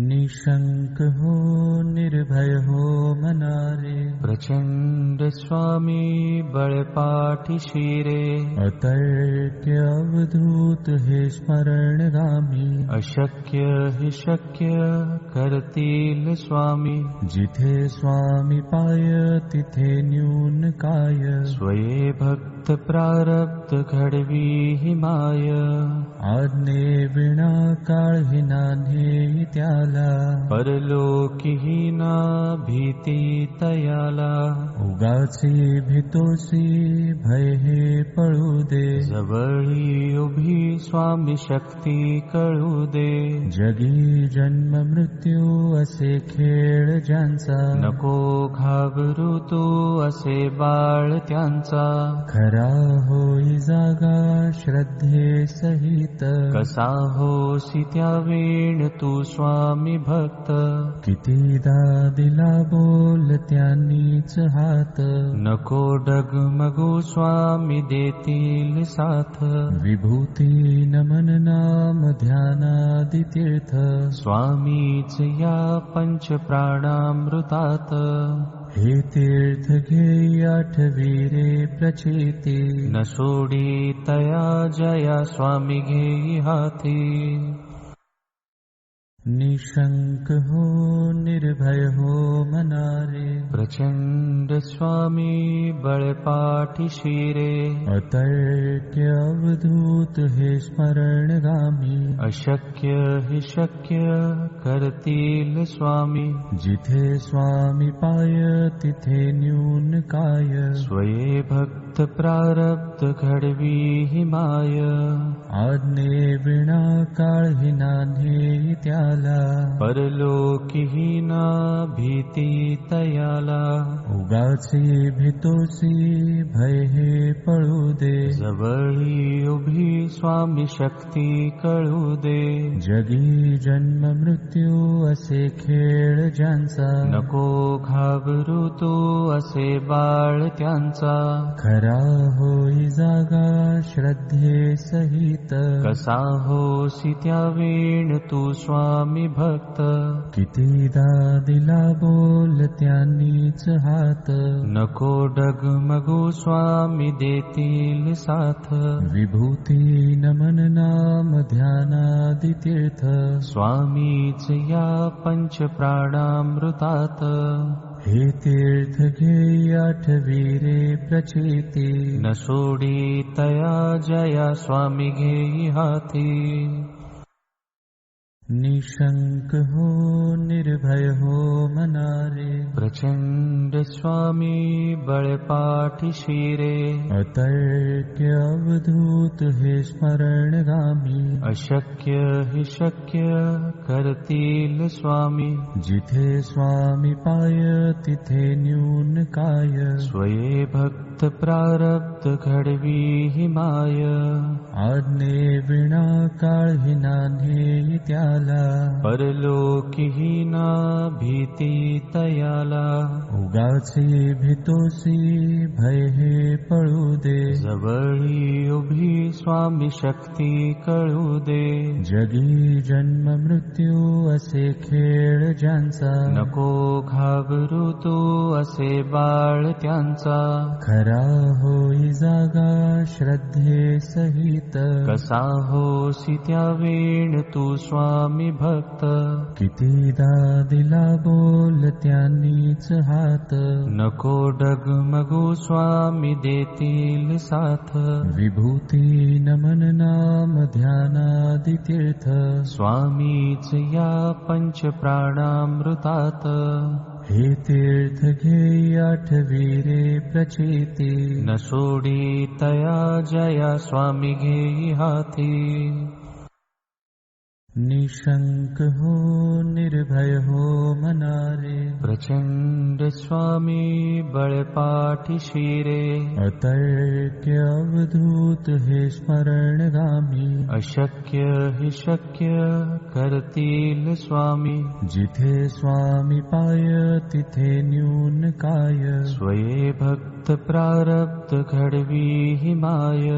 निशङ्क हो निर्भय हो मनारे। प्रचण्ड स्वामी बळपाठि शिरे। अतर्क्य अवधूत हे स्मरणगामी अशक्य हि शक्य करतील स्वामी। जिथे स्वामी पाय तिथे न्यून काय। स्वये भक्त प्रारब्ध घडवी हि माय। आज्ञे विना काळ नान्हे त्याला परलोकी हि ना भीती तयाला उगाचे भितोसी भय हे पळू दे जवळी उभी स्वामी शक्ती कळू दे जगी जन्म मृत्यू असे खेळ ज्यांचा। नको घाबरू तू असे बाळ त्यांचा। खरा होई जागा श्रद्धे सहित। कसा होसी त्या वेण तू स्वामी भक्त। कितीदा दिला बोल त्यांनीच हात नको डगमगू स्वामी देतील साथ। विभूती नमन नाम ध्यानादि तीर्थ स्वामीच या पंच प्राणामृतात हे तीर्थ घे आठवीरे प्रचिती। न सोडी तया जया स्वामी घेई हाती निशंक हो निर्भय हो मनारे। प्रचण्ड स्वामी बळपाठि शिरे अतर्क्य अवधूत हे स्मरणगामी। अशक्य हि शक्य करतील स्वामी। जिथे स्वामी पाय तिथे न्यून काय। स्वये भक्त प्रारब्ध घडवी हि माय। आज्ञे विना काळ नान्हे त्याला परलोकी हि ना भीती तयाला उगाचे भितोसी भय हे पळू दे। जवळी उभी स्वामी शक्ती कळू दे। जगी जन्म मृत्यू असे खेळ ज्यांचा। नको घाबरू तू असे बाळ त्यांचा। खरा होई जागा श्रद्धे सहित। कसा होसी त्या वेण तू स्वामी भक्त। कितीदा दिला बोल त्यांनीच हात। नको डगमगू स्वामी देतील साथ। विभूती नमन नाम ध्यानादि तीर्थ स्वामीच या पंच प्राणामृतात हे तीर्थ घे आठवीरे प्रचिती। न सोडी तया जया स्वामी घेई हाती निशंक हो निर्भय हो मनारे प्रचण्ड स्वामी बळपाठि शिरे अतर्क्य अवधूत हे स्मरणगामी। अशक्य हि शक्य करतील स्वामी। जिथे स्वामी पाय तिथे न्यून काय। स्वये भक्त प्रारब्ध घडवी हि माय। आज्ञे विना काळ नान्हे त्याला। परलोकी हि ना भीती तयाला Allah. उगाचे भितोसी भय हे पळू दे जवळी उभी स्वामी शक्ती कळू दे जगी जन्म मृत्यू असे खेळ ज्यांचा। नको घाबरू तू असे बाळ त्यांचा। खरा होई जागा श्रद्धे सहित। कसा होसी त्या वेण तू स्वामी भक्त। कितीदा दिला बोल त्यांनीच हात नको डगमगू स्वामी देतील साथ। विभूती नमन नाम ध्यानादि तीर्थ स्वामीच या पंच प्राणामृतात। हे तीर्थ घे आठवीरे प्रचिती। न सोडी तया जया स्वामी घेई हाती निशंक हो निर्भय हो मनारे। प्रचण्ड स्वामी बळपाठि शिरे अतर्क्य अवधूत हे स्मरणगामी अशक्य हि शक्य करतील स्वामी। जिथे स्वामी पाय तिथे न्यून काय। स्वये भक्त प्रारब्ध घडवी हि माय।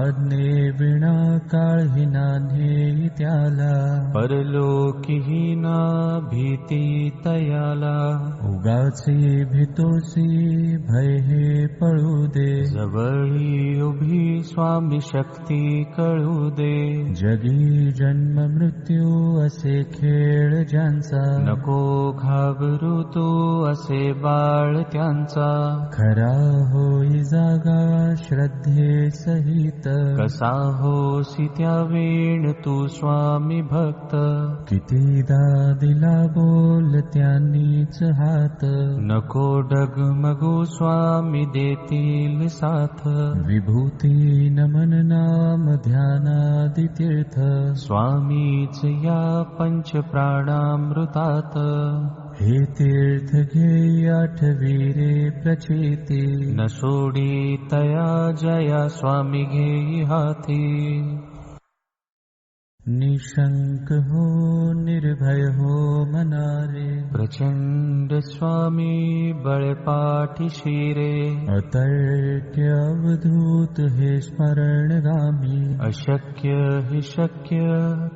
आज्ञे विना काळ नान्हे त्याला त्याला। परलोकीही ना भीती तयाला। उगाचे भीतोसी भय हे पळू दे जवळी उभी स्वामी शक्ती कळू दे जगी जन्म मृत्यू असे खेळ ज्यांचा। नको घाबरू तू असे बाळ त्यांचा। खरा होई जागा श्रद्धे सहित। कसा होसी त्या वेण तू स्वामी भक्त। कितीदा दिला बोल त्यांनीच हात। नको डगमगू स्वामी देतील साथ विभूती नमन नाम ध्यानादि तीर्थ स्वामीच या पंच प्राणामृतात हे तीर्थ घे आठवी रे प्रचिती न सोडी तया जया स्वामी घेई हाती निशंक हो निर्भय हो मनारे प्रचंड स्वामी बळपाठी शिरे। अतर्क्य अवधूत हे स्मरणगामी अशक्य हि शक्य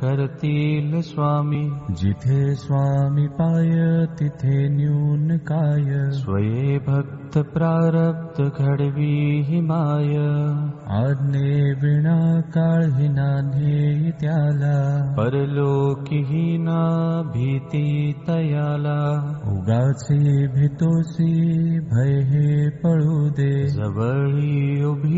करतील स्वामी। जिथे स्वामी पाय तिथे न्यून काय। स्वये भक्त प्रारब्ध घडवी हि माय। आज्ञे विणा काळही नान्हे त्याला परलोकीही ना भीती तयाला उगाचे भीतोसी भय हे पळू दे। जवळी उभी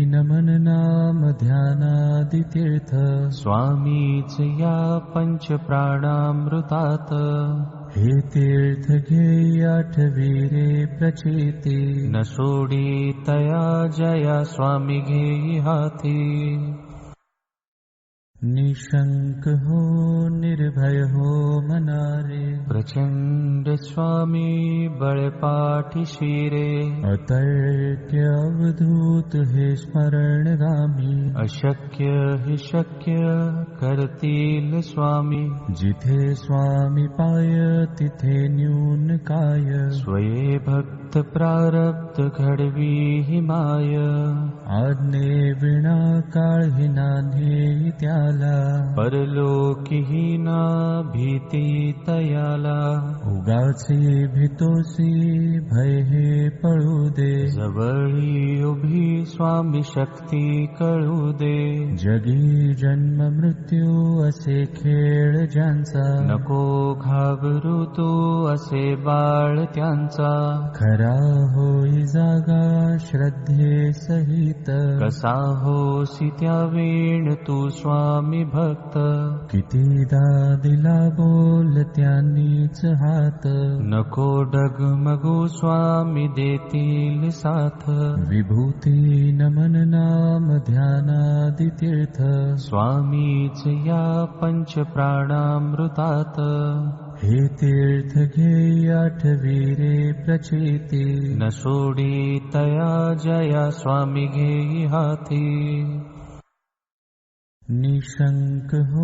नमन नाम ध्यानादि तीर्थ स्वामीच या पंच प्राणामृतात हे तीर्थ घे आठवी रे प्रचिती। न सोडी तया जया स्वामी घेई निशंक हो निर्भय हो मनारे। प्रचंड स्वामी बळपाठी शिरे अतर्क्य अवधूत हे स्मरणगामी। अशक्य हि शक्य करतील स्वामी। जिथे स्वामी पाय तिथे न्यून काय। स्वये भक्त प्रारब्ध घडवी हि माय। आज्ञे विणा काळही नान्हे त्याला। परलोकीही ना भीती तयाला। उगाचे भीतोसी भय हे पळू दे। जवळी उभी स्वामी शक्ती कळू दे जगी जन्म मृत्यू असे खेळ ज्यांचा नको घाबरू तू असे बाळ त्यांचा। खरा होई जागा श्रद्धे सहित। कसा होसी त्या वेण तू स्वामी भक्त। कितीदा दिला बोल त्यांनीच हात। नको डगमगू स्वामी देतील साथ। विभूती नमन नाम ध्यानादि तीर्थ स्वामीच या पंच प्राणामृतात हे तीर्थ घे आठवी रे प्रचिती। न सोडी तया जया स्वामी घेई हाती निशंक हो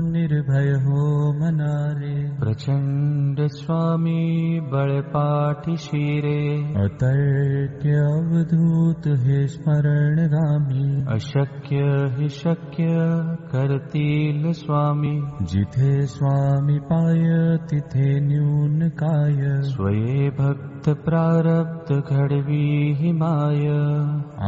निर्भय हो मनारे प्रचंड स्वामी बळपाठी शिरे। अतर्क्य अवधूत हे स्मरणगामी अशक्य हि शक्य करतील स्वामी। जिथे स्वामी पाय तिथे न्यून काय। स्वये भक्त प्रारब्ध घडवी हि माय।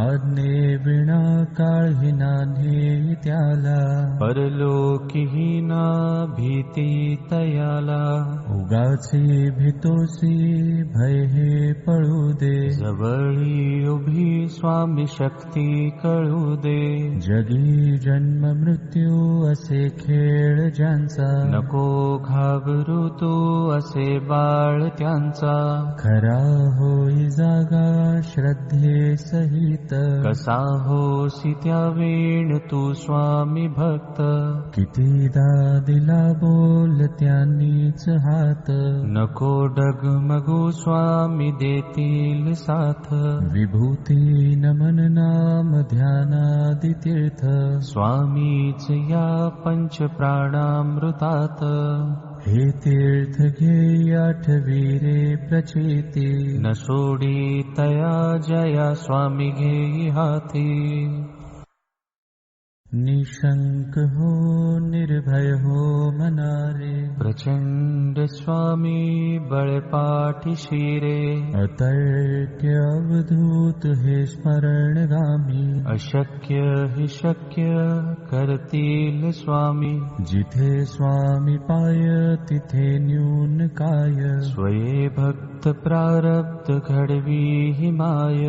आज्ञे विणा काळही नान्हे त्याला परलोकीही ना भीती तयाला उगाची भीतोसी भय हे पळू दे। जवळी उभी स्वामी शक्ती कळू दे। जगी जन्म मृत्यू असे खेळ ज्यांचा। नको घाबरू तू असे बाळ त्यांचा। खरा होई जागा श्रद्धे सहित। कसा होसी त्या वेण तू स्वामी भक्त। कितीदा दिला बोल त्यांनीच हात. नको डगमगू स्वामी देतील साथ. विभूती नमन नाम ध्यानादि तीर्थ. स्वामीच या पंच प्राणामृतात हे तीर्थ घे आठवी रे प्रचिती. न सोडी तया जया स्वामी घेई हाती निशंक हो निर्भय हो मनारे। प्रचंड स्वामी बळपाठी शिरे अतर्क्य अवधूत हे स्मरणगामी। अशक्य हि शक्य करतील स्वामी। जिथे स्वामी पाय तिथे न्यून काय। स्वये भक्त प्रारब्ध घडवी हि माय।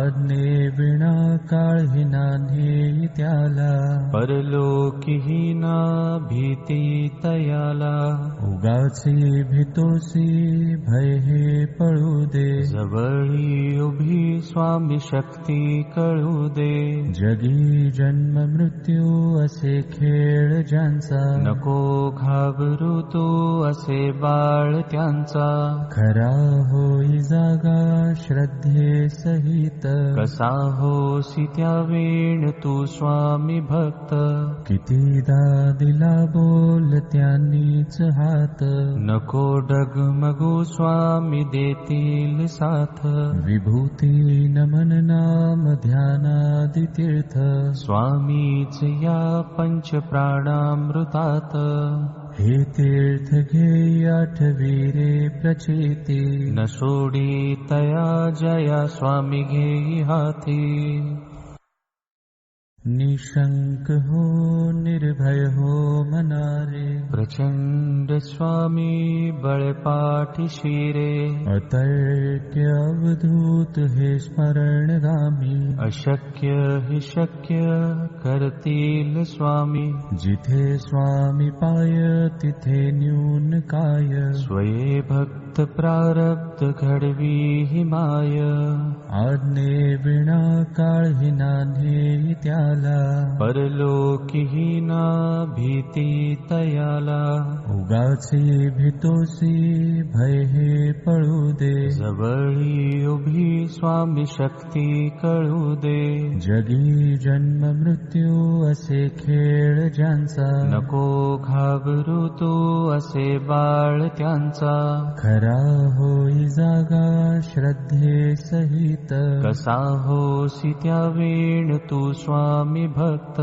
आज्ञे विणा काळही नान्हे त्याला परलोकी ना भीती तयाला उगाची भीतोसी भय हे पळू दे। जवळी उभी स्वामी शक्ती कळू दे। जगी जन्म मृत्यू असे खेळ ज्यांचा। नको घाबरू तू असे बाळ त्यांचा। खरा होई जागा श्रद्धे सहित। कसा होसी त्या वेण तू स्वामी भक्त। कितीदा दिला बोल त्यांनीच हात. नको डगमगू स्वामी देतील साथ. विभूती नमन नाम ध्यानादि तीर्थ स्वामीच या पंच प्राणामृतात हे तीर्थ घे आठवी रे प्रचिती. न सोडी तया जया स्वामी घेई हाती निशंक हो निर्भय हो मनारे। प्रचंड स्वामी बळपाठी शिरे अतर्क्य अवधूत हे स्मरणगामी। अशक्य हि शक्य करतील स्वामी। जिथे स्वामी पाय तिथे न्यून काय। स्वये भक्त प्रारब्ध घडवी हि माय। आज्ञे विणा काळही नान्हे त्याला परलोकी ना भीती तयाला उगाची भीतोसी भय हे पळू दे। जवळी उभी स्वामी शक्ती कळू दे। जगी जन्म मृत्यू असे खेळ ज्यांचा। नको घाबरू तू असे बाळ त्यांचा। खरा होई जागा श्रद्धे सहित। कसा होसी त्या वेण तू स्वामी भक्त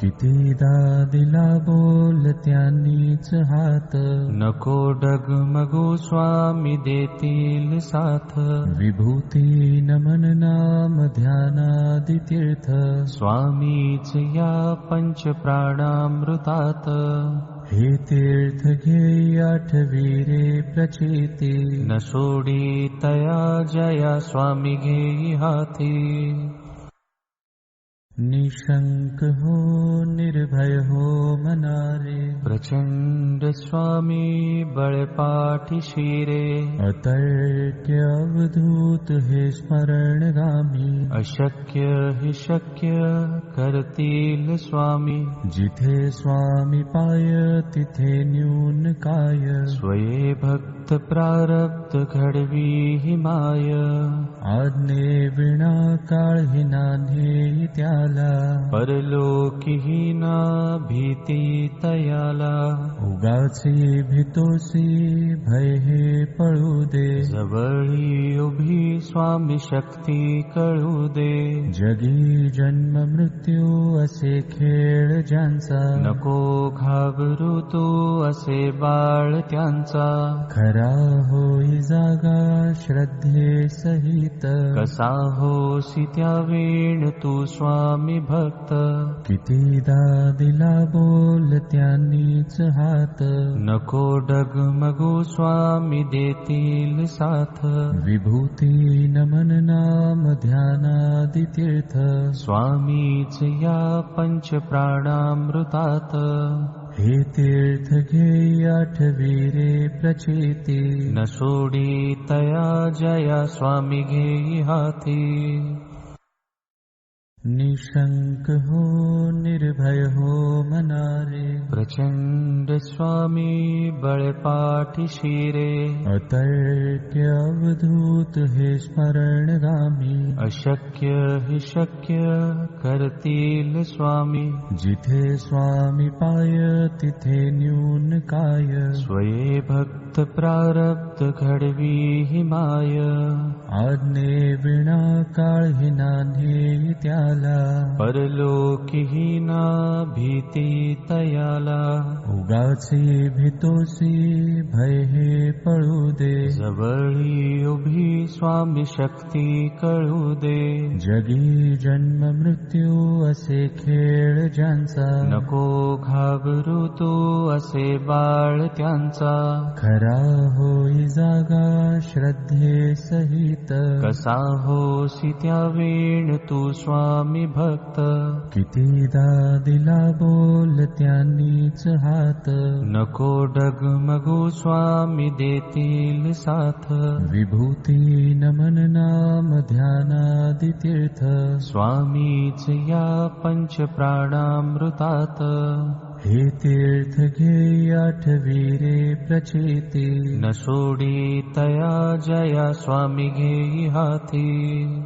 कितीदा दिला बोल त्यांनीच हात। नको डगमगू स्वामी देतील साथ। विभूती नमन नाम ध्यानादि तीर्थ स्वामीच या पंच प्राणामृतात हे तीर्थ घे आठवी रे प्रचिती। न सोडी तया जया स्वामी घेई हाती निशंक हो निर्भय हो मनारे। प्रचंड स्वामी बळपाठी शिरे। अतर्क्य अवधूत हे स्मरणगामी अशक्य हि शक्य करतील स्वामी। जिथे स्वामी पाय तिथे न्यून काय। स्वये भक्त प्रारब्ध घडवी हि माय। आज्ञे विणा काळही नान्हे त्याला परलोकी ना भीती तयाला उगाची भीतोसी भय हे पळू दे जवळी उभी स्वामी शक्ती कळू दे जगी जन्म मृत्यू असे खेळ ज्यांचा। नको घाबरू ऋतू असे बाळ त्यांचा। खरा होई जागा श्रद्धे सहित। कसा होसी त्या वेण तू स्वामी भक्त। कितीदा दिला बोल त्यांनीच हात। नको डगमगू स्वामी देतील साथ। विभूती नमन नाम ध्यानादि तीर्थ। स्वामीच या पंच प्राणामृतात हे तीर्थ घे आठवी रे प्रचिती। न सोडी तया जया स्वामी घेई हाती निशंक हो निर्भय हो मनारे। प्रचंड स्वामी बळपाठी शिरे। अतर्क्य अवधूत हे स्मरणगामी अशक्य हि शक्य करतील स्वामी। जिथे स्वामी पाय तिथे न्यून काय। स्वये भक्त प्रारब्ध घडवी हि माय। आज्ञे विणा काळही नान्हे त्याला। परलोकी ना भीती तयाला उगाचे भीतोसी भय हे पळू दे। जवळी उभी स्वामी शक्ती कळू दे। जगी जन्म मृत्यू असे खेळ ज्यांचा। नको घाबरू तू असे बाळ त्यांचा। खरा होई जागा श्रद्धे सहित। कसा होसी त्या वेण तू स्वामी भक्त। कितीदा दिला बोल त्यांनीच हात। नको डगमगू स्वामी देतील साथ। विभूती नमन नाम ध्यानादि तीर्थ स्वामीच या पंच प्राणामृतात हे तीर्थ घे आठवी रे प्रचिती। न सोडी तया जया स्वामी घेई हाती